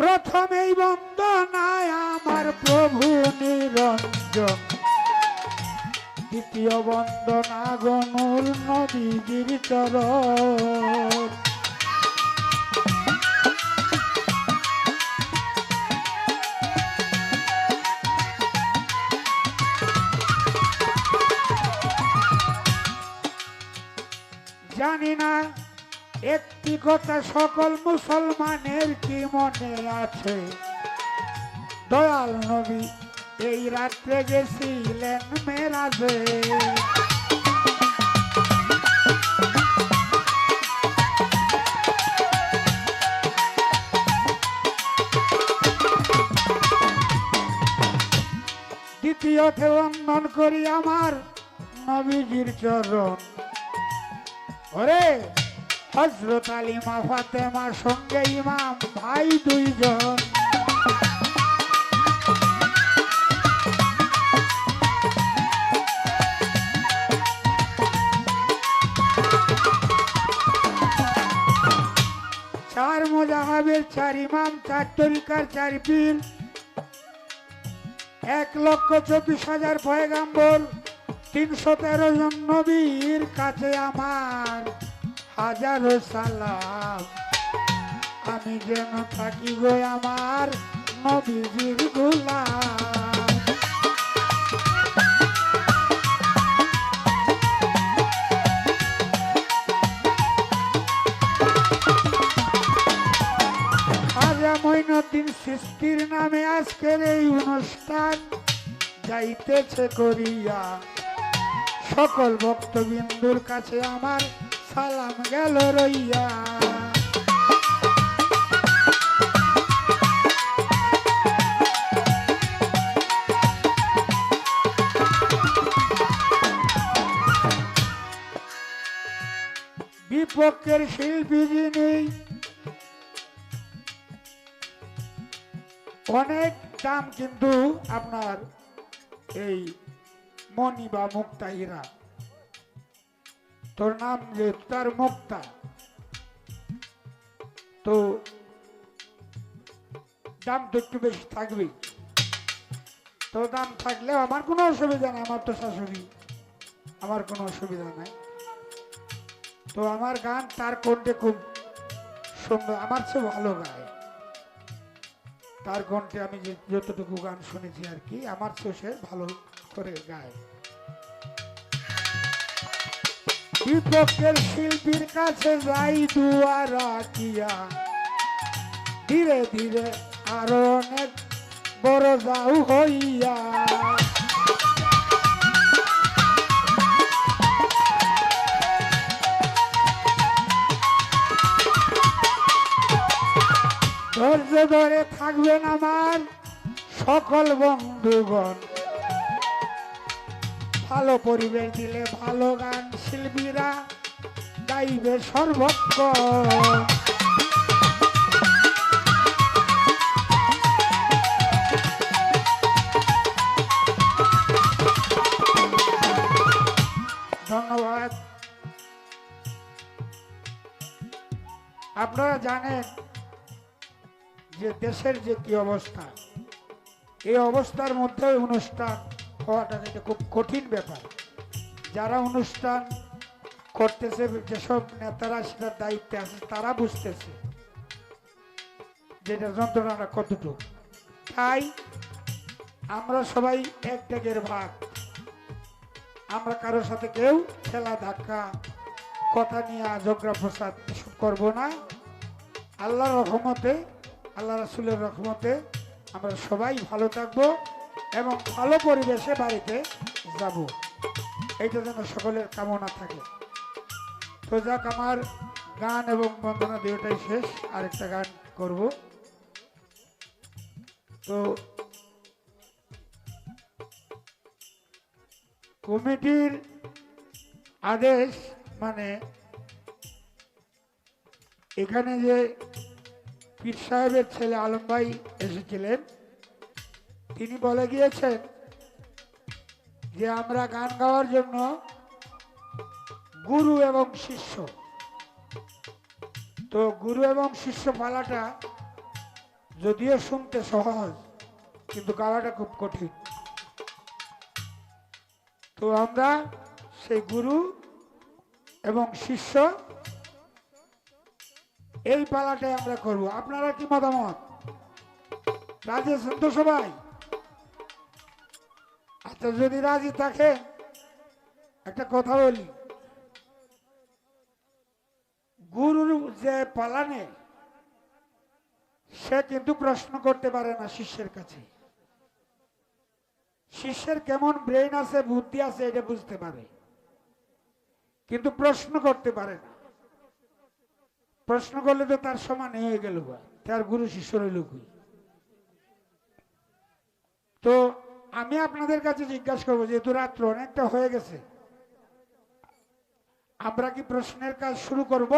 প্রথমেই বন্দনায় আমার প্রভু নিরঞ্জন। দ্বিতীয় বন্দনা গনুর নদীজির চরণ। জানি না একটি কথা সকল মুসলমানের কি মনে আছে? দয়াল নবী, এই রাত্রে গেছিলেন মেরাজে। দ্বিতীয়তে বন্ধন করি আমার নবীজির চরণ। ওরে! হজরত আলিমা ফাতেমার সঙ্গে ইমাম, ভাই দুইজন। চার মোজাহাবের চার ইমাম, চার তরিকার চার পীর। এক লক্ষ চব্বিশ হাজার পয়গাম্বর, তিনশো তেরো জন নবীর কাছে আমার। হাজারো সালাম। আমি যেন থাকি গো আমার নবীজির গোলাম। খাজা মঈনুদ্দিন সৃষ্টির নামে আজকের এই অনুষ্ঠান যাইতেছে করিয়া। সকল ভক্তবিন্দুর কাছে আমার সালাম গেল রইয়া। বিপক্ষের শিল্পী যিনি অনেক দাম কিন্তু আপনার এই মণি বা মুক্তা হীরা তোর নাম যে তার মুক্তা। তো দাম তো একটু বেশি থাকবেই তো দাম থাকলে আমার কোনো অসুবিধা নেই, আমার তো শাশুড়ি। আমার কোনো অসুবিধা নাই। তো আমার গান তার কণ্ঠে খুব সুন্দর, আমার চেয়ে ভালো গায়। তার কণ্ঠে আমি যতটুকু গান শুনেছি আর কি, আমার চেয়ে সে ভালো করে গায়। বিপক্ষের শিল্পীর কাছে যাই দুয়ারা কিয়া ধীরে ধীরে আরও অনেক বড় যাও হইয়া। ধৈর্য ধরে থাকবেন আমার সকল বন্ধুগণ। ভালো পরিবেশ দিলে ভালো গান শিল্পীরা গাইবে সর্বক্ষণ ধন্যবাদ। আপনারা জানেন যে দেশের যে কি অবস্থা, এই অবস্থার মধ্যে অনুষ্ঠান হওয়াটা কিন্তু খুব কঠিন ব্যাপার। যারা অনুষ্ঠান করতেছে, যেসব নেতারা সেটার দায়িত্বে আছে, তারা বুঝতেছে যেটা যন্ত্রণাটা কতটুকু। তাই আমরা সবাই এক ত্যাগের ভাগ। আমরা কারোর সাথে কেউ খেলা ধাক্কা, কথা নিয়ে ঝগড়া প্রসাদ এসব করব না। আল্লাহর রহমতে আল্লাহ রাসুলের রহমতে আমরা সবাই ভালো থাকব। এবং ভালো পরিবেশে বাড়িতে যাব। এইটা যেন সকলের কামনা থাকে। তো যাক, আমার গান এবং বন্দনা দুটাই শেষ। আরেকটা গান করব। তো কমিটির আদেশ মানে এখানে যে পীর সাহেবের ছেলে আলম ভাই এসেছিলেন তিনি বলে গিয়েছেন যে আমরা গান গাওয়ার জন্য গুরু এবং শিষ্য। তো গুরু এবং শিষ্য পালাটা যদিও শুনতে সহজ, কিন্তু গাওয়াটা খুব কঠিন। তো আমরা সেই গুরু এবং শিষ্য, এই পালাটাই আমরা করব। আপনারা কি মতামত? রাজি আছেন তো সবাই? আচ্ছা যদি রাজি থাকে, একটা কথা বলি। গুরুর যে পালানে, সে কিন্তু প্রশ্ন করতে পারে না শিষ্যের কাছে। শিষ্যের কেমন ব্রেন আছে, বুদ্ধি আছে, এটা বুঝতে পারে। কিন্তু প্রশ্ন করতে পারে না। প্রশ্ন করলে তো তার সমান হয়ে গেল। তার গুরু শিষ্য রইল তো আমি আপনাদের কাছে জিজ্ঞাসা করব, যেহেতু রাত্র অনেকটা হয়ে গেছে। আমরা কি প্রশ্নের কাজ শুরু করব?